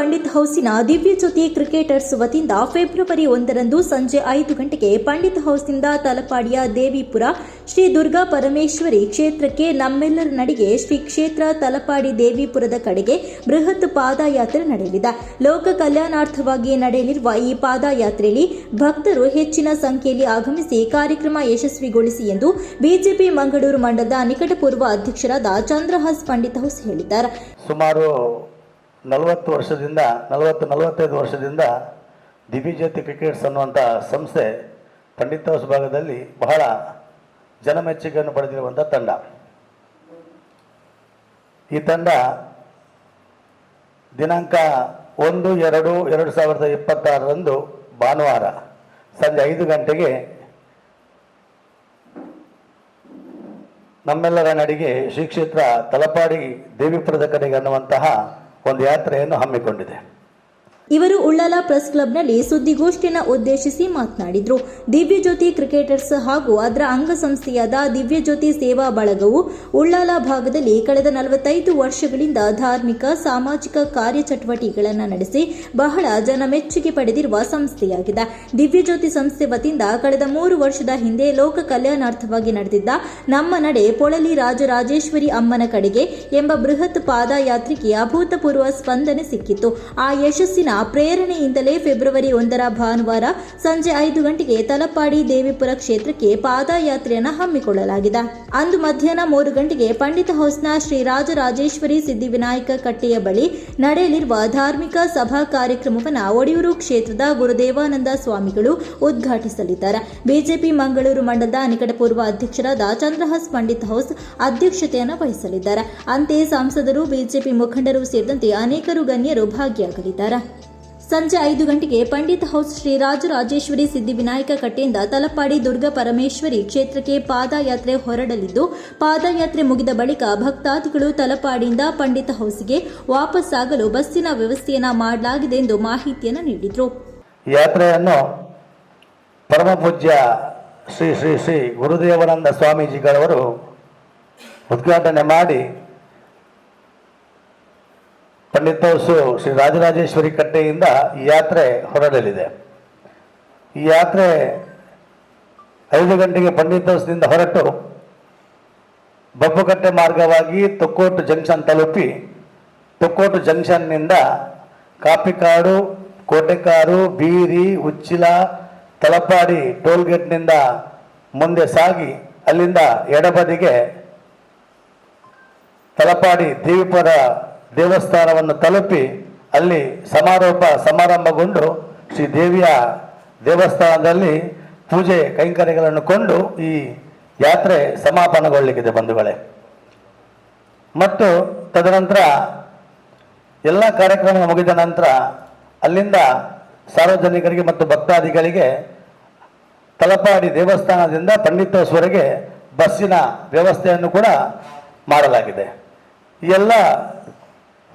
ಪಂಡಿತ್ ಹೌಸಿನ ದಿವ್ಯ ಜ್ಯೋತಿ ಕ್ರಿಕೆಟರ್ಸ್ ವತಿಯಿಂದ ಫೆಬ್ರವರಿ ಒಂದರಂದು ಸಂಜೆ ಐದು ಗಂಟೆಗೆ ಪಂಡಿತ್ ಹೌಸ್ನಿಂದ ತಲಪಾಡಿಯ ದೇವಿಪುರ ಶ್ರೀ ದುರ್ಗಾ ಪರಮೇಶ್ವರಿ ಕ್ಷೇತ್ರಕ್ಕೆ ನಮ್ಮೆಲ್ಲರ ನಡಿಗೆ ಶ್ರೀ ಕ್ಷೇತ್ರ ತಲಪಾಡಿ ದೇವಿಪುರದ ಕಡೆಗೆ ಬೃಹತ್ ಪಾದಯಾತ್ರೆ ನಡೆಯಲಿದೆ. ಲೋಕ ಕಲ್ಯಾಣಾರ್ಥವಾಗಿ ನಡೆಯಲಿರುವ ಈ ಪಾದಯಾತ್ರೆಯಲ್ಲಿ ಭಕ್ತರು ಹೆಚ್ಚಿನ ಸಂಖ್ಯೆಯಲ್ಲಿ ಆಗಮಿಸಿ ಕಾರ್ಯಕ್ರಮ ಯಶಸ್ವಿಗೊಳಿಸಿ ಎಂದು ಬಿಜೆಪಿ ಮಂಗಳೂರು ಮಂಡಲದ ನಿಕಟಪೂರ್ವ ಅಧ್ಯಕ್ಷರಾದ ಚಂದ್ರಹಾಸ್ ಪಂಡಿತ್ ಹೌಸ್ ಹೇಳಿದ್ದಾರೆ. ಸುಮಾರು ನಲವತ್ತು ವರ್ಷದಿಂದ, ನಲವತ್ತು, ನಲವತ್ತೈದು ವರ್ಷದಿಂದ ದಿವಿಜ್ಯೋತಿ ಕ್ರಿಕೆಟ್ಸ್ ಅನ್ನುವಂಥ ಸಂಸ್ಥೆ ಪಂಡಿತ್ ಹೌಸ್ ಭಾಗದಲ್ಲಿ ಬಹಳ ಜನಮೆಚ್ಚುಗೆಯನ್ನು ಪಡೆದಿರುವಂಥ ತಂಡ. ಈ ತಂಡ ದಿನಾಂಕ ಒಂದು, ಎರಡು ಎರಡು ಸಾವಿರದ ಇಪ್ಪತ್ತಾರರಂದು ಭಾನುವಾರ ಸಂಜೆ ಐದು ಗಂಟೆಗೆ ನಮ್ಮೆಲ್ಲರ ನಡಿಗೆ ಶ್ರೀ ಕ್ಷೇತ್ರ ತಲಪಾಡಿ ದೇವಿಪುರದ ಕಡೆಗೆ ಅನ್ನುವಂತಹ ಒಂದು ಯಾತ್ರೆಯನ್ನು ಹಮ್ಮಿಕೊಂಡಿದೆ. ಇವರು ಉಳ್ಳಾಲ ಪ್ರೆಸ್ ಕ್ಲಬ್ನಲ್ಲಿ ಸುದ್ದಿಗೋಷ್ಠಿಯನ್ನು ಉದ್ದೇಶಿಸಿ ಮಾತನಾಡಿದರು. ದಿವ್ಯಜ್ಯೋತಿ ಕ್ರಿಕೆಟರ್ಸ್ ಹಾಗೂ ಅದರ ಅಂಗಸಂಸ್ಥೆಯಾದ ದಿವ್ಯಜ್ಯೋತಿ ಸೇವಾ ಬಳಗವು ಉಳ್ಳಾಲ ಭಾಗದಲ್ಲಿ ಕಳೆದ ನಲವತ್ತೈದು ವರ್ಷಗಳಿಂದ ಧಾರ್ಮಿಕ, ಸಾಮಾಜಿಕ ಕಾರ್ಯಚಟುವಟಿಕೆಗಳನ್ನು ನಡೆಸಿ ಬಹಳ ಜನ ಮೆಚ್ಚುಗೆ ಪಡೆದಿರುವ ಸಂಸ್ಥೆಯಾಗಿದೆ. ದಿವ್ಯಜ್ಯೋತಿ ಸಂಸ್ಥೆ ವತಿಯಿಂದ ಕಳೆದ ಮೂರು ವರ್ಷದ ಹಿಂದೆ ಲೋಕ ಕಲ್ಯಾಣಾರ್ಥವಾಗಿ ನಡೆದಿದ್ದ ನಮ್ಮ ನಡೆ ಪೊಳಲಿ ರಾಜರಾಜೇಶ್ವರಿ ಅಮ್ಮನ ಕಡೆಗೆ ಎಂಬ ಬೃಹತ್ ಪಾದಯಾತ್ರೆಗೆ ಅಭೂತಪೂರ್ವ ಸ್ಪಂದನೆ ಸಿಕ್ಕಿತ್ತು. ಆ ಯಶಸ್ಸಿನ ಪ್ರೇರಣೆಯಿಂದಲೇ ಫೆಬ್ರವರಿ ಒಂದರ ಭಾನುವಾರ ಸಂಜೆ ಐದು ಗಂಟೆಗೆ ತಲಪಾಡಿ ದೇವಿಪುರ ಕ್ಷೇತ್ರಕ್ಕೆ ಪಾದಯಾತ್ರೆಯನ್ನು ಹಮ್ಮಿಕೊಳ್ಳಲಾಗಿದೆ. ಅಂದು ಮಧ್ಯಾಹ್ನ ಮೂರು ಗಂಟೆಗೆ ಪಂಡಿತ ಹೌಸ್ನ ಶ್ರೀ ರಾಜರಾಜೇಶ್ವರಿ ಸಿದ್ಧಿವಿನಾಯಕ ಕಟ್ಟೆಯ ಬಳಿ ನಡೆಯಲಿರುವ ಧಾರ್ಮಿಕ ಸಭಾ ಕಾರ್ಯಕ್ರಮವನ್ನು ಒಡಿಯೂರು ಕ್ಷೇತ್ರದ ಗುರುದೇವಾನಂದ ಸ್ವಾಮಿಗಳು ಉದ್ಘಾಟಿಸಲಿದ್ದಾರೆ. ಬಿಜೆಪಿ ಮಂಗಳೂರು ಮಂಡಲದ ನಿಕಟಪೂರ್ವ ಅಧ್ಯಕ್ಷರಾದ ಚಂದ್ರಹಾಸ್ ಪಂಡಿತ್ ಹೌಸ್ ಅಧ್ಯಕ್ಷತೆಯನ್ನು ವಹಿಸಲಿದ್ದಾರೆ. ಅಂತೆಯೇ ಸಂಸದರು, ಬಿಜೆಪಿ ಮುಖಂಡರು ಸೇರಿದಂತೆ ಅನೇಕರು ಗಣ್ಯರು ಭಾಗಿಯಾಗಲಿದ್ದಾರೆ. ಸಂಜೆ ಐದು ಗಂಟೆಗೆ ಪಂಡಿತ್ ಹೌಸ್ ಶ್ರೀ ರಾಜರಾಜೇಶ್ವರಿ ಸಿದ್ಧಿವಿನಾಯಕ ಕಟ್ಟೆಯಿಂದ ತಲಪಾಡಿ ದುರ್ಗಾ ಪರಮೇಶ್ವರಿ ಕ್ಷೇತ್ರಕ್ಕೆ ಪಾದಯಾತ್ರೆ ಹೊರಡಲಿದ್ದು, ಪಾದಯಾತ್ರೆ ಮುಗಿದ ಬಳಿಕ ಭಕ್ತಾದಿಗಳು ತಲಪಾಡಿಯಿಂದ ಪಂಡಿತ್ ಹೌಸ್ಗೆ ವಾಪಸ್ಸಾಗಲು ಬಸ್ಸಿನ ವ್ಯವಸ್ಥೆಯನ್ನ ಮಾಡಲಾಗಿದೆ ಎಂದು ಮಾಹಿತಿಯನ್ನು ನೀಡಿದರು. ಯಾತ್ರೆಯನ್ನು ಪರಮಪೂಜ್ಯ ಶ್ರೀ ಶ್ರೀ ಶ್ರೀ ಗುರುದೇವಾನಂದ ಸ್ವಾಮೀಜಿಗಳವರು ಉದ್ಘಾಟನೆ ಮಾಡಿ ಪಂಡಿತ್ ಹೌಸು ಶ್ರೀ ರಾಜರಾಜೇಶ್ವರಿ ಕಟ್ಟೆಯಿಂದ ಈ ಯಾತ್ರೆ ಹೊರಡಲಿದೆ. ಈ ಯಾತ್ರೆ ಐದು ಗಂಟೆಗೆ ಪಂಡಿತ್ ಹೌಸ್ನಿಂದ ಹೊರಟು ಬಬ್ಬುಕಟ್ಟೆ ಮಾರ್ಗವಾಗಿ ತೊಕ್ಕೋಟು ಜಂಕ್ಷನ್ ತಲುಪಿ ತೊಕ್ಕೋಟು ಜಂಕ್ಷನ್ನಿಂದ ಕಾಪಿಕಾಡು ಕೋಟೆಕಾರು ಬೀರಿ, ಉಚ್ಚಿಲ ತಲಪಾಡಿ ಟೋಲ್ಗೇಟ್ನಿಂದ ಮುಂದೆ ಸಾಗಿ ಅಲ್ಲಿಂದ ಎಡಬದಿಗೆ ತಲಪಾಡಿ ದೇವಿಪುರ ದೇವಸ್ಥಾನವನ್ನು ತಲುಪಿ ಅಲ್ಲಿ ಸಮಾರೋಪ ಸಮಾರಂಭಗೊಂಡು ಶ್ರೀ ದೇವಿಯ ದೇವಸ್ಥಾನದಲ್ಲಿ ಪೂಜೆ ಕೈಂಕರ್ಯಗಳನ್ನು ಕೊಂಡು ಈ ಯಾತ್ರೆ ಸಮಾಪನಗೊಳ್ಳಲಿಕ್ಕಿದೆ ಬಂಧುಗಳೇ. ಮತ್ತು ತದನಂತರ ಎಲ್ಲ ಕಾರ್ಯಕ್ರಮ ಮುಗಿದ ನಂತರ ಅಲ್ಲಿಂದ ಸಾರ್ವಜನಿಕರಿಗೆ ಮತ್ತು ಭಕ್ತಾದಿಗಳಿಗೆ ತಲಪಾಡಿ ದೇವಸ್ಥಾನದಿಂದ ಪಂಡಿತೋಸ್ವರಿಗೆ ಬಸ್ಸಿನ ವ್ಯವಸ್ಥೆಯನ್ನು ಕೂಡ ಮಾಡಲಾಗಿದೆ. ಎಲ್ಲ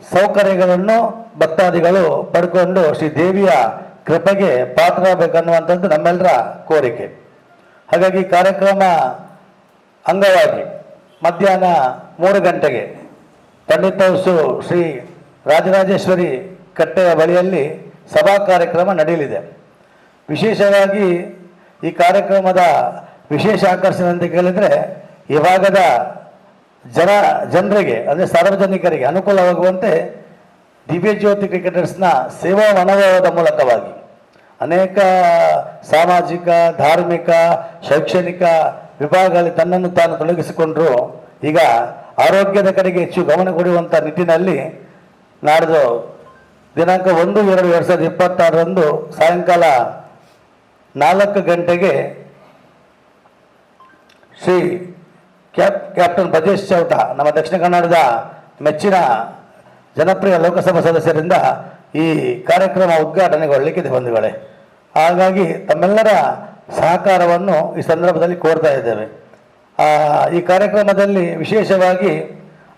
ಸೌಕರ್ಯಗಳನ್ನು ಭಕ್ತಾದಿಗಳು ಪಡ್ಕೊಂಡು ಶ್ರೀ ದೇವಿಯ ಕೃಪೆಗೆ ಪಾತ್ರರಾಗಬೇಕನ್ನುವಂಥದ್ದು ನಮ್ಮೆಲ್ಲರ ಕೋರಿಕೆ. ಹಾಗಾಗಿ ಕಾರ್ಯಕ್ರಮ ಅಂಗವಾಗಿ ಮಧ್ಯಾಹ್ನ ಮೂರು ಗಂಟೆಗೆ ಪಂಡಿತ ಶ್ರೀ ರಾಜರಾಜೇಶ್ವರಿ ಕಟ್ಟೆಯ ಬಳಿಯಲ್ಲಿ ಸಭಾ ಕಾರ್ಯಕ್ರಮ ನಡೆಯಲಿದೆ. ವಿಶೇಷವಾಗಿ ಈ ಕಾರ್ಯಕ್ರಮದ ವಿಶೇಷ ಆಕರ್ಷಣೆ ಅಂತ ಕೇಳಿದರೆ ಇವಾಗದ ಜನ, ಜನರಿಗೆ, ಅಂದರೆ ಸಾರ್ವಜನಿಕರಿಗೆ ಅನುಕೂಲವಾಗುವಂತೆ ದಿವ್ಯಜ್ಯೋತಿ ಕ್ರಿಕೆಟರ್ಸ್ನ ಸೇವಾ ಮನೋಭಾವದ ಮೂಲಕವಾಗಿ ಅನೇಕ ಸಾಮಾಜಿಕ, ಧಾರ್ಮಿಕ, ಶೈಕ್ಷಣಿಕ ವಿಭಾಗಗಳಲ್ಲಿ ತನ್ನನ್ನು ತಾನು ತೊಡಗಿಸಿಕೊಂಡ್ರು, ಈಗ ಆರೋಗ್ಯದ ಕಡೆಗೆ ಹೆಚ್ಚು ಗಮನ ಕೊಡುವಂಥ ನಿಟ್ಟಿನಲ್ಲಿ ನಾಡಿದು ದಿನಾಂಕ ಒಂದು, ಎರಡು ಎರಡು ಸಾವಿರದ ಇಪ್ಪತ್ತಾರರಂದು ಸಾಯಂಕಾಲ ನಾಲ್ಕು ಗಂಟೆಗೆ ಶ್ರೀ ಕ್ಯಾಪ್, ಕ್ಯಾಪ್ಟನ್ ಬ್ರಜೇಶ್ ಚೌಟ, ನಮ್ಮ ದಕ್ಷಿಣ ಕನ್ನಡದ ಮೆಚ್ಚಿನ ಜನಪ್ರಿಯ ಲೋಕಸಭಾ ಸದಸ್ಯರಿಂದ ಈ ಕಾರ್ಯಕ್ರಮ ಉದ್ಘಾಟನೆಗೊಳ್ಳಲಿಕ್ಕಿದೆ ಬಂಧುಗಳೇ. ಹಾಗಾಗಿ ತಮ್ಮೆಲ್ಲರ ಸಹಕಾರವನ್ನು ಈ ಸಂದರ್ಭದಲ್ಲಿ ಕೋರ್ತಾ ಇದ್ದೇವೆ. ಈ ಕಾರ್ಯಕ್ರಮದಲ್ಲಿ ವಿಶೇಷವಾಗಿ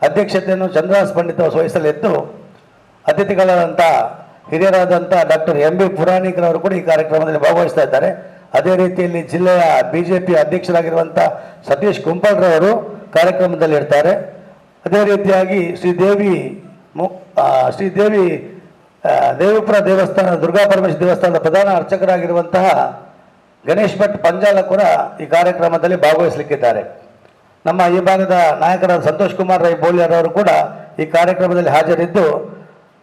ಅಧ್ಯಕ್ಷತೆಯನ್ನು ಚಂದ್ರಹಾಸ್ ಪಂಡಿತ್ ಅವರು ವಹಿಸಲಿದ್ದು, ಅತಿಥಿಗಳಾದಂಥ ಹಿರಿಯರಾದಂಥ ಡಾಕ್ಟರ್ ಎಂ ಬಿ ಪುರಾಣಿಕರವರು ಕೂಡ ಈ ಕಾರ್ಯಕ್ರಮದಲ್ಲಿ ಭಾಗವಹಿಸ್ತಾ ಇದ್ದಾರೆ. ಅದೇ ರೀತಿಯಲ್ಲಿ ಜಿಲ್ಲೆಯ ಬಿ ಜೆ ಪಿ ಅಧ್ಯಕ್ಷರಾಗಿರುವಂಥ ಸತೀಶ್ ಕಾರ್ಯಕ್ರಮದಲ್ಲಿ ಇರ್ತಾರೆ. ಅದೇ ರೀತಿಯಾಗಿ ಶ್ರೀದೇವಿ ಮು ಶ್ರೀದೇವಿ ದೇವಪುರ ದೇವಸ್ಥಾನ, ದುರ್ಗಾ ಪರಮೇಶ್ವರ ದೇವಸ್ಥಾನದ ಪ್ರಧಾನ ಅರ್ಚಕರಾಗಿರುವಂತಹ ಗಣೇಶ್ ಭಟ್ ಪಂಜಾಲ ಕೂಡ ಈ ಕಾರ್ಯಕ್ರಮದಲ್ಲಿ ಭಾಗವಹಿಸಲಿಕ್ಕಿದ್ದಾರೆ. ನಮ್ಮ ಈ ಭಾಗದ ನಾಯಕರಾದ ಸಂತೋಷ್ ಕುಮಾರ್ ರೈ ಬೋಲಿಯರವರು ಕೂಡ ಈ ಕಾರ್ಯಕ್ರಮದಲ್ಲಿ ಹಾಜರಿದ್ದು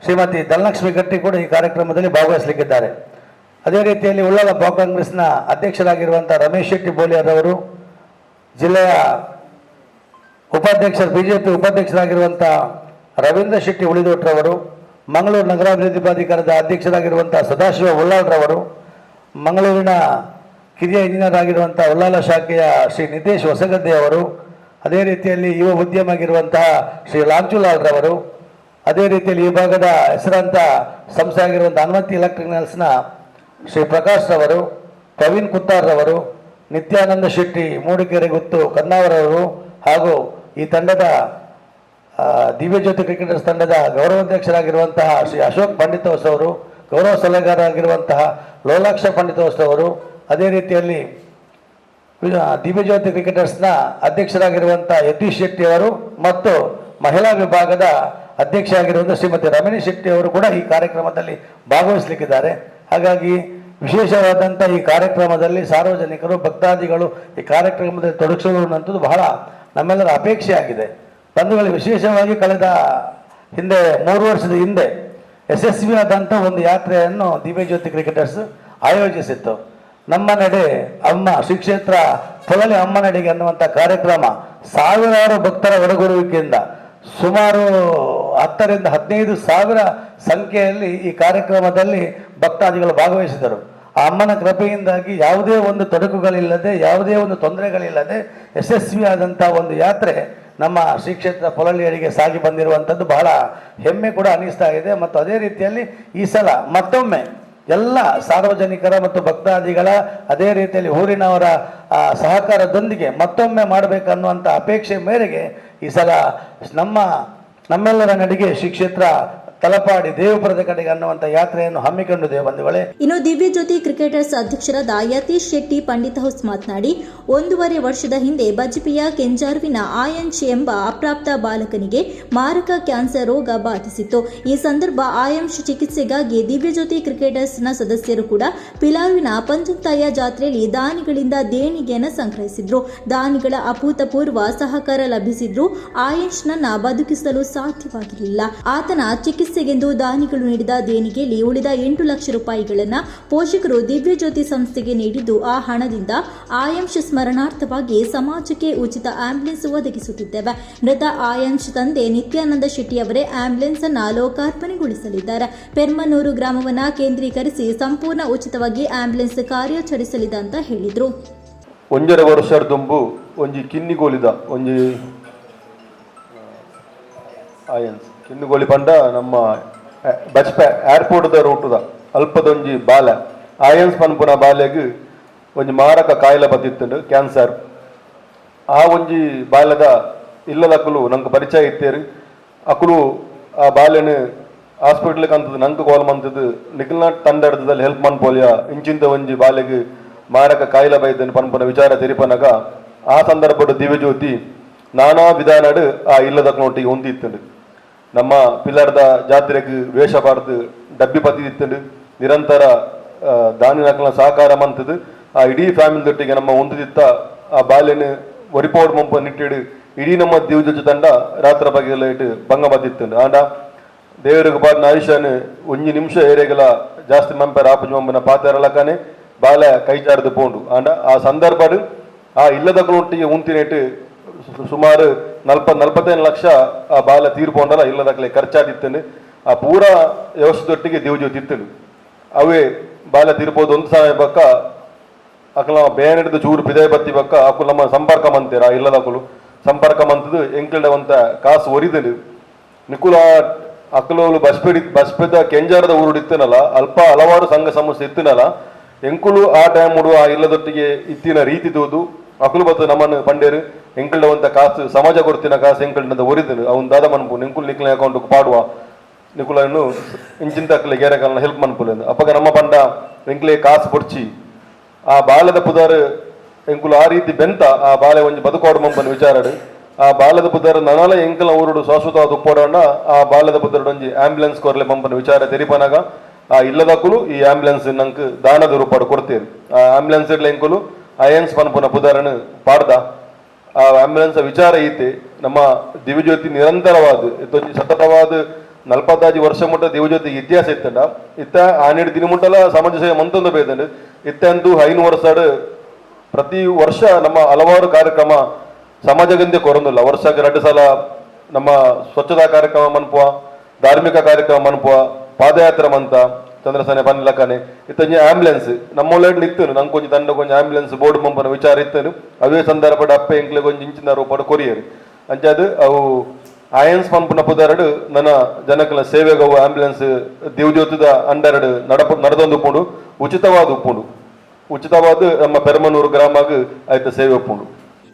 ಶ್ರೀಮತಿ ಧನಲಕ್ಷ್ಮಿ ಗಟ್ಟಿ ಕೂಡ ಈ ಕಾರ್ಯಕ್ರಮದಲ್ಲಿ ಭಾಗವಹಿಸಲಿಕ್ಕಿದ್ದಾರೆ. ಅದೇ ರೀತಿಯಲ್ಲಿ ಉಳ್ಳಾಲ ಬ್ಲಾಕ್ ಕಾಂಗ್ರೆಸ್ನ ಅಧ್ಯಕ್ಷರಾಗಿರುವಂಥ ರಮೇಶ್ ಶೆಟ್ಟಿ ಬೋಲಿಯಾದವರು ಜಿಲ್ಲೆಯ ಉಪಾಧ್ಯಕ್ಷರು ಬಿಜೆಪಿ ಉಪಾಧ್ಯಕ್ಷರಾಗಿರುವಂಥ ರವೀಂದ್ರ ಶೆಟ್ಟಿ ಉಳಿದೋಟ್ರವರು, ಮಂಗಳೂರು ನಗರಾಭಿವೃದ್ಧಿ ಪ್ರಾಧಿಕಾರದ ಅಧ್ಯಕ್ಷರಾಗಿರುವಂಥ ಸದಾಶಿವ ಉಳ್ಳಾಳ್ರವರು, ಮಂಗಳೂರಿನ ಕಿರಿಯ ಇಂಜಿನಿಯರ್ ಆಗಿರುವಂಥ ಉಳ್ಳಾಲ ಶಾಖೆಯ ಶ್ರೀ ನಿತೇಶ್ ಹೊಸಗದ್ದೆ ಅವರು, ಅದೇ ರೀತಿಯಲ್ಲಿ ಯುವ ಉದ್ಯಮ ಆಗಿರುವಂತಹ ಶ್ರೀ ಲಾಂಚುಲಾಲ್ರವರು ಅದೇ ರೀತಿಯಲ್ಲಿ ಈ ಭಾಗದ ಹೆಸರಾಂತ ಸಂಸ್ಥೆ ಆಗಿರುವಂಥ ಅನುಮತಿ ಎಲೆಕ್ಟ್ರಿಕಲ್ಸ್ನ ಶ್ರೀ ಪ್ರಕಾಶ್ ರವರು, ಪ್ರವೀಣ್ ಕುತ್ತಾರ್ರವರು ನಿತ್ಯಾನಂದ ಶೆಟ್ಟಿ, ಮೂಡಿಗೆರೆ ಗುತ್ತು ಕನ್ನಾವರವರು ಹಾಗೂ ಈ ತಂಡದ ದಿವ್ಯಜ್ಯೋತಿ ಕ್ರಿಕೆಟರ್ಸ್ ತಂಡದ ಗೌರವಾಧ್ಯಕ್ಷರಾಗಿರುವಂತಹ ಶ್ರೀ ಅಶೋಕ್ ಪಂಡಿತೋಸ್ ಅವರು ಗೌರವ ಸಲಹೆಗಾರರಾಗಿರುವಂತಹ ಲೋಲಾಕ್ಷ ಪಂಡಿತೋಸ್ ಅವರು ಅದೇ ರೀತಿಯಲ್ಲಿ ದಿವ್ಯ ದಿವ್ಯಜ್ಯೋತಿ ಕ್ರಿಕೆಟರ್ಸ್ನ ಅಧ್ಯಕ್ಷರಾಗಿರುವಂಥ ಯತೀಶ್ ಶೆಟ್ಟಿಯವರು ಮತ್ತು ಮಹಿಳಾ ವಿಭಾಗದ ಅಧ್ಯಕ್ಷ ಆಗಿರುವಂಥ ಶ್ರೀಮತಿ ರಮಣಿ ಶೆಟ್ಟಿ ಅವರು ಕೂಡ ಈ ಕಾರ್ಯಕ್ರಮದಲ್ಲಿ ಭಾಗವಹಿಸಲಿಕ್ಕಿದ್ದಾರೆ. ಹಾಗಾಗಿ ವಿಶೇಷವಾದಂಥ ಈ ಕಾರ್ಯಕ್ರಮದಲ್ಲಿ ಸಾರ್ವಜನಿಕರು, ಭಕ್ತಾದಿಗಳು ಈ ಕಾರ್ಯಕ್ರಮದಲ್ಲಿ ತೊಡಗಿಸುವಂಥದ್ದು ಬಹಳ ನಮ್ಮೆಲ್ಲರ ಅಪೇಕ್ಷೆ ಆಗಿದೆ ಬಂಧುಗಳು, ವಿಶೇಷವಾಗಿ ಕಳೆದ ಹಿಂದೆ ಮೂರು ವರ್ಷದ ಹಿಂದೆ ಯಶಸ್ವಿಯಾದಂಥ ಒಂದು ಯಾತ್ರೆಯನ್ನು ದಿವ್ಯಜ್ಯೋತಿ ಕ್ರಿಕೆಟರ್ಸ್ ಆಯೋಜಿಸಿತ್ತು. ನಮ್ಮ ನಡೆ ಅಮ್ಮ ಶ್ರೀ ಕ್ಷೇತ್ರ ಅಮ್ಮನಡಿಗೆ ಅಮ್ಮ ನಡೆಗೆ ಅನ್ನುವಂಥ ಕಾರ್ಯಕ್ರಮ ಸಾವಿರಾರು ಭಕ್ತರ ಒಳಗೊಳ್ಳುವಿಕೆಯಿಂದ ಸುಮಾರು ಹತ್ತರಿಂದ ಹದಿನೈದು ಸಾವಿರ ಸಂಖ್ಯೆಯಲ್ಲಿ ಈ ಕಾರ್ಯಕ್ರಮದಲ್ಲಿ ಭಕ್ತಾದಿಗಳು ಭಾಗವಹಿಸಿದರು. ಆ ಅಮ್ಮನ ಕೃಪೆಯಿಂದಾಗಿ ಯಾವುದೇ ಒಂದು ತೊಡಕುಗಳಿಲ್ಲದೆ, ಯಾವುದೇ ಒಂದು ತೊಂದರೆಗಳಿಲ್ಲದೆ ಯಶಸ್ವಿಯಾದಂಥ ಒಂದು ಯಾತ್ರೆ ನಮ್ಮ ಶ್ರೀ ಕ್ಷೇತ್ರ ಸಾಗಿ ಬಂದಿರುವಂಥದ್ದು ಬಹಳ ಹೆಮ್ಮೆ ಕೂಡ ಅನ್ನಿಸ್ತಾ ಇದೆ. ಮತ್ತು ಅದೇ ರೀತಿಯಲ್ಲಿ ಈ ಸಲ ಮತ್ತೊಮ್ಮೆ ಎಲ್ಲ ಸಾರ್ವಜನಿಕರ ಮತ್ತು ಭಕ್ತಾದಿಗಳ ಅದೇ ರೀತಿಯಲ್ಲಿ ಊರಿನವರ ಸಹಕಾರದೊಂದಿಗೆ ಮತ್ತೊಮ್ಮೆ ಮಾಡಬೇಕನ್ನುವಂಥ ಅಪೇಕ್ಷೆ ಮೇರೆಗೆ ಈ ಸಲ ನಮ್ಮ, ನಮ್ಮೆಲ್ಲರ ನಡಿಗೆ ಶ್ರೀ ಕ್ಷೇತ್ರ ತಲಪಾಡಿ ದೇವಪುರದ ಕಡೆಗೆ ಅನ್ನುವಂಥ ಯಾತ್ರೆಯನ್ನು ಹಮ್ಮಿಕೊಂಡಿದ್ದೇವೆ ಬಂಧುಗಳೇ. ಇನ್ನು ದಿವ್ಯಜ್ಯೋತಿ ಕ್ರಿಕೆಟರ್ಸ್ ಅಧ್ಯಕ್ಷರಾದ ಯತೀಶ್ ಶೆಟ್ಟಿ, ಪಂಡಿತ ಹೌಸ್ ಮಾತನಾಡಿ, ಒಂದೂವರೆ ವರ್ಷದ ಹಿಂದೆ ಬಜ್ಪಿಯ ಕೆಂಜಾರ್ವಿನ ಆಯಂಚ್ ಎಂಬ ಅಪ್ರಾಪ್ತ ಬಾಲಕನಿಗೆ ಮಾರಕ ಕ್ಯಾನ್ಸರ್ ರೋಗ ಬಾಧಿಸಿತ್ತು. ಈ ಸಂದರ್ಭ ಆಯಂಶ್ ಚಿಕಿತ್ಸೆಗಾಗಿ ದಿವ್ಯಜ್ಯೋತಿ ಕ್ರಿಕೆಟರ್ಸ್ನ ಸದಸ್ಯರು ಕೂಡ ಪಿಲಾರುವಿನ ಪಂಚಂತಾಯ ಜಾತ್ರೆಯಲ್ಲಿ ದಾನಿಗಳಿಂದ ದೇಣಿಗೆಯನ್ನು ಸಂಗ್ರಹಿಸಿದ್ರು. ದಾನಿಗಳ ಅಭೂತಪೂರ್ವ ಸಹಕಾರ ಲಭಿಸಿದ್ರು ಆಯಂಶ್ನನ್ನ ಬದುಕಿಸಲು ಸಾಧ್ಯವಾಗಿರಲಿಲ್ಲ. ಆತನ ಚಿಕಿತ್ಸೆಗೆಂದು ದಾನಿಗಳು ನೀಡಿದ ದೇಣಿಗೆಯಲ್ಲಿ ಉಳಿದ ಎಂಟು ಲಕ್ಷ ರೂಪಾಯಿಗಳನ್ನು ಪೋಷಕರು ದಿವ್ಯಜ್ಯೋತಿ ಸಂಸ್ಥೆಗೆ ನೀಡಿದ್ದು ಆ ಹಣದಿಂದ ಆಯಂಶ್ ಸ್ಮರಣಾರ್ಥವಾಗಿ ಸಮಾಜಕ್ಕೆ ಉಚಿತ ಆಂಬ್ಯುಲೆನ್ಸ್ ಒದಗಿಸುತ್ತಿದ್ದೇವೆ. ಮೃತ ಆಯಂಶ್ ತಂದೆ ನಿತ್ಯಾನಂದ ಶೆಟ್ಟಿ ಅವರೇ ಆಂಬ್ಯುಲೆನ್ಸ್ ಅನ್ನು ಲೋಕಾರ್ಪಣೆಗೊಳಿಸಲಿದ್ದಾರೆ. ಪೆರ್ಮನೂರು ಗ್ರಾಮವನ್ನ ಕೇಂದ್ರೀಕರಿಸಿ ಸಂಪೂರ್ಣ ಉಚಿತವಾಗಿ ಆಂಬ್ಯುಲೆನ್ಸ್ ಕಾರ್ಯಾಚರಿಸಲಿದೆ ಅಂತ ಹೇಳಿದ್ರು. ಒಂಜರ ವರ್ಷದ ದುಂಬು, ಒಂಜಿ ಕಿನ್ನಿಗೋಲಿದ, ಒಂಜಿ ಆಯನ್ಸ್ ಕಿನ್ನಿಗೋಲಿ ಪಂಡ ನಮ್ಮ ಬಚ್ಪ ಏರ್ಪೋರ್ಟ್ದ ದ ಅಲ್ಪದೊಂಜಿ ಬಾಲ. ಆಯನ್ಸ್ ಪನ್ಪುನ ಬಾಲೆಗ್ ಒಂಜಿ ಮಾರಕ ಕಾಯಿಲೆ ಬತ್ತಿತ್ತುಂಡು ಕ್ಯಾನ್ಸರ್ ಆ ಒಂಜಿ ಬಾಲದ ಇಲ್ಲದಕ್ಕಲು ನಂಗೆ ಪರಿಚಯ ಇತ್ತೇರಿ. ಅಕುಲು ಆ ಬಾಲ್ಯನ ಹಾಸ್ಪಿಟ್ಲಿಗೆ ಅಂತದ್ದು ನಂಗೆ ಕಾಲ್ ಮಂತದ್ದು ನಿಖಿಲ್ನ ತಂಡದಲ್ಲಿ ಹೆಲ್ಪ್ ಮನ್ಪೋಲಿಯ ಇಂಚಿಂತ ಒಂಜಿ ಬಾಲೆಗೆ ಮಾರಕ ಕಾಯಿಲೆ ಬೈದನ್ನು ಪನ್ಪುನ ವಿಚಾರ ತೆರಿಪನಗ, ಆ ಸಂದರ್ಭದ ದಿವ್ಯಜ್ಯೋತಿ ನಾನಾ ವಿಧಾನಡ್ ಆ ಇಲ್ಲದಕ್ಕನೊಟ್ಟಿಗೆ ಹೊಂದಿತ್ತುಂಡು. ನಮ್ಮ ಪಿಲ್ಲರ್ದ ಜಾತ್ರೆಗೆ ವೇಷ ಬಾರದು ಡಬ್ಬಿ ಪತ್ತಿತ್ತುಂಡು ನಿರಂತರ ಆ, ದಾನಿ ನಕಲ ಸಹಕಾರ ಮಂತದ್ದು ಆ ಇಡೀ ಫ್ಯಾಮಿಲಿದೊಟ್ಟಿಗೆ ನಮ್ಮ ಹೊಂದಿತ್ತ ಆ ಬಾಲ್ಯನ ಒರಿಪೋಡ್ ಮಂಪ ನಿಟ್ಟಿಡು ಇಡೀ ನಮ್ಮ ದಿವಜ ತಂಡ ರಾತ್ರ ಬಗೆಲ್ಲ ಇಟ್ಟು ಭಂಗ ಬದ್ದಿತ್ತುಂಡು ಆಂಡ ದೇವರಿಗೆ ಪಾಡಿನ ಆಯುಷ್ಯನ ಒಂಜಿ ನಿಮಿಷ ಏರೆಗಲ ಜಾಸ್ತಿ ಮಂಪರ ಆಪಜ ಮಂಪನ ಪಾತೆರಲಕನೆ ಬಾಲ ಕೈ ಜಾರದು ಪೋಂಡು. ಆಂಡ ಆ ಸಂದರ್ಭಡ್ ಆ ಇಲ್ಲದಕ್ಕನೊಟ್ಟಿಗೆ ಉಂತಿನೆಟ್ಟು ನಲ್ಪ, ನಲ್ಪತ್ತೈದು ಲಕ್ಷ ಆ ಬಾಲ ತೀರ್ಪೊಂಡಲ್ಲ ಇಲ್ಲದಕ್ಕಲೆ ಖರ್ಚಾದಿತ್ತೇನೆ. ಆ ಪೂರ ವ್ಯವಸ್ಥೆದೊಟ್ಟಿಗೆ ದೇವಜ್ಯೋತಿ ಇತ್ತಂಡು ಅವೇ ಬಾಲ ತೀರ್ಪೋದು ಒಂದು ಸಮಯ ಬಕ್ಕ ಅಕಲ ಬೇನ್ ಹಿಡಿದು ಚೂರು ಪಿದಾಯ ಬತ್ತಿ ಬಕ್ಕ ಅಕುಲು ನಮ್ಮ ಸಂಪರ್ಕ ಮಂತೀರ ಇಲ್ಲದಕುಲು ಸಂಪರ್ಕ ಮಂತದು ಎಂಕಲ್ಡ ಒಂತ ಕಾಸು ಒರಿದಲು. ನಿಕುಲ ಅಕಲೋಲು ಬಸ್ಪೆಡಿ, ಬಸ್ಪೆದ ಕೆಂಜಾರದ ಊರು ಇತ್ತಿನಲ್ಲ, ಅಲ್ಪ ಹಲವಾರು ಸಂಘ ಸಂಸ್ಥೆ ಇತ್ತಿನಲ್ಲ, ಎಂಕುಲು ಆ ಟೈಮ್ ಆ ಇಲ್ಲದೊಟ್ಟಿಗೆ ಇತ್ತಿನ ರೀತಿ ತೋದು ಅಕುಲು ಬತ್ತು ನಮ್ಮನ್ನು ಪಂಡೇರು. ಎಂಕಲ್ಡ ಒಂತ ಕಾಸು, ಸಮಾಜ ಕೊಡ್ತಿನ ಕಾಸು ಎಂಕಲ್ಡ ಒರಿದನು ಅವನ್ ದಾದ ಮನ್ಪು, ನಿಂಕುಲ್ ನಿಕ್ಲಿನ ಅಕೌಂಟ್ ಪಾಡುವ. ನಿಕುಲನ್ನು ಇಂಚಿನ ತಕ್ಕಲೆ ಕಾಲ ಹೆಲ್ಪ್ ಮನ್ಪುಲೆಂದು ಅಪ್ಪಗ ನಮ್ಮ ಪಂಡ ಎಂಕ್ಲೆ ಕಾಸು ಕೊಡ್ಚಿ. ಆ ಬಾಲದ ಪುದಾರ್ ಎಂಕುಲು ಆ ರೀತಿ ಬೆಂತ, ಆ ಬಾಲೆ ಒಂಜಿ ಬದುಕೋಡು ಮಂಪನ ವಿಚಾರಡು. ಆ ಬಾಲದ ಪುದರ್ ನನಲ ಎಂಕಲ ಊರುಡು ಶಾಶ್ವತ ಉಪ್ಪೋಡಂಡ ಆ ಬಾಲದ ಪುದರ್ ಒಂಜಿ ಆಂಬ್ಯುಲೆನ್ಸ್ ಕೊರ್ಲೆ ಪಂಪನ ವಿಚಾರ ತೆರಿಪನಾಗ. ಆ ಇಲ್ಲದಕ್ಕೂ ಈ ಆಂಬ್ಯುಲೆನ್ಸ್ ನಂಕ್ ದಾನದ ರೂಪಾಡು ಕೊಡ್ತೇನೆ ಆ ಆಂಬ್ಯುಲೆನ್ಸ್ ಇಡ್ಲೆ ಎಂಕುಲು ಅಯನ್ಸ್ ಪನ್ಪುನ ಪುದರನ್ ಪಾಡ್ದ. ಆ ಆಂಬ್ಯುಲೆನ್ಸ್ ವಿಚಾರ ಐತೆ, ನಮ್ಮ ದಿವ್ಯಜ್ಯೋತಿ ನಿರಂತರವಾದ ಸತತವಾದ ನಲ್ಪತ್ತಾಜಿ ವರ್ಷ ಮುಟ್ಟ ದಿವ್ಯಜ್ಯೋತಿ ಇತಿಹಾಸ ಇತ್ತಂಡ ಇತ್ತ ಆನೆಡ್ ದಿನ ಮುಟ್ಟಲ ಸಮಾಜ ಸೇವೆ ಮಂತೊಂದು ಬೇದಂಡು ಇತ್ತಂದು ಐನು ವರ್ಷ ಪ್ರತಿ ವರ್ಷ ನಮ್ಮ ಹಲವಾರು ಕಾರ್ಯಕ್ರಮ ಸಮಾಜಗಂದೆ ಕೊರಂದಿಲ್ಲ. ವರ್ಷಕ್ಕೆ ಎರಡು ಸಲ ನಮ್ಮ ಸ್ವಚ್ಛತಾ ಕಾರ್ಯಕ್ರಮ ಮನ್ಪುವ, ಧಾರ್ಮಿಕ ಕಾರ್ಯಕ್ರಮ ಮನ್ಪುವ, ಪಾದಯಾತ್ರೆ ಮಂತ ಚಂದ್ರಸೇನೆ ಪನ್ಲಕನೆ ಇತ್ತಂಜಿ ಆಂಬ್ಯುಲೆನ್ಸ್ ನಮ್ಮೊಳ್ಳೆ ನಿತ್ತನು ನಂಗೆ ಕೊಂಚ ತಂಡ ಕೊಂಚ ಆಂಬ್ಯುಲೆನ್ಸ್ ಬೋರ್ಡ್ ಮಂಪನ ವಿಚಾರ ಇತ್ತನು? ಅವೇ ಸಂದರ್ಭದ ಅಪ್ಪ ಎಂಕ್ಲೆ ಕೊಂಚ ಇಂಚಿನ ರೂಪದ ಕೊರಿಯರು. ಅಂಚಾದು ಅವು ಆಯನ್ಸ್ ಪಂಪ್ನ ಪುದರಡು, ನನ್ನ ಜನಕಲ ಸೇವೆಗೆ ಆಂಬುಲೆನ್ಸ್ ಆಂಬ್ಯುಲೆನ್ಸ್ ದಿವ್ಜ್ಯೋತದ ಅಂಡರ್ಡ್ ನಡಪ, ನಡೆದೊಂದು ಉಪ್ಪುಂಡು. ಉಚಿತವಾದ ಉಪ್ಪುಂಡು. ಉಚಿತವಾದ ನಮ್ಮ ಪೆರಮನೂರು ಗ್ರಾಮಗ ಆಯ್ತ ಸೇವೆ ಉಪ್ಪುಂಡು.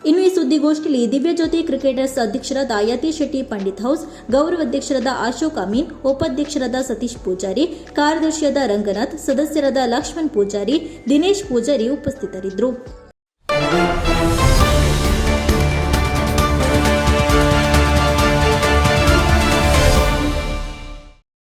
ಇನ್ನು ಈ ಸುದ್ದಿಗೋಷ್ಠಿಯಲ್ಲಿ ದಿವ್ಯಜ್ಯೋತಿ ಕ್ರಿಕೆಟರ್ಸ್ ಅಧ್ಯಕ್ಷರಾದ ಯತಿ ಶೆಟ್ಟಿ, ಪಂಡಿತ್ ಹೌಸ್, ಗೌರವ ಅಧ್ಯಕ್ಷರಾದ ಅಶೋಕ್ ಅಮೀನ್, ಉಪಾಧ್ಯಕ್ಷರಾದ ಸತೀಶ್ ಪೂಜಾರಿ, ಕಾರ್ಯದರ್ಶಿಯಾದ ರಂಗನಾಥ್, ಸದಸ್ಯರಾದ ಲಕ್ಷ್ಮಣ್ ಪೂಜಾರಿ, ದಿನೇಶ್ ಪೂಜಾರಿ ಉಪಸ್ಥಿತರಿದ್ದರು.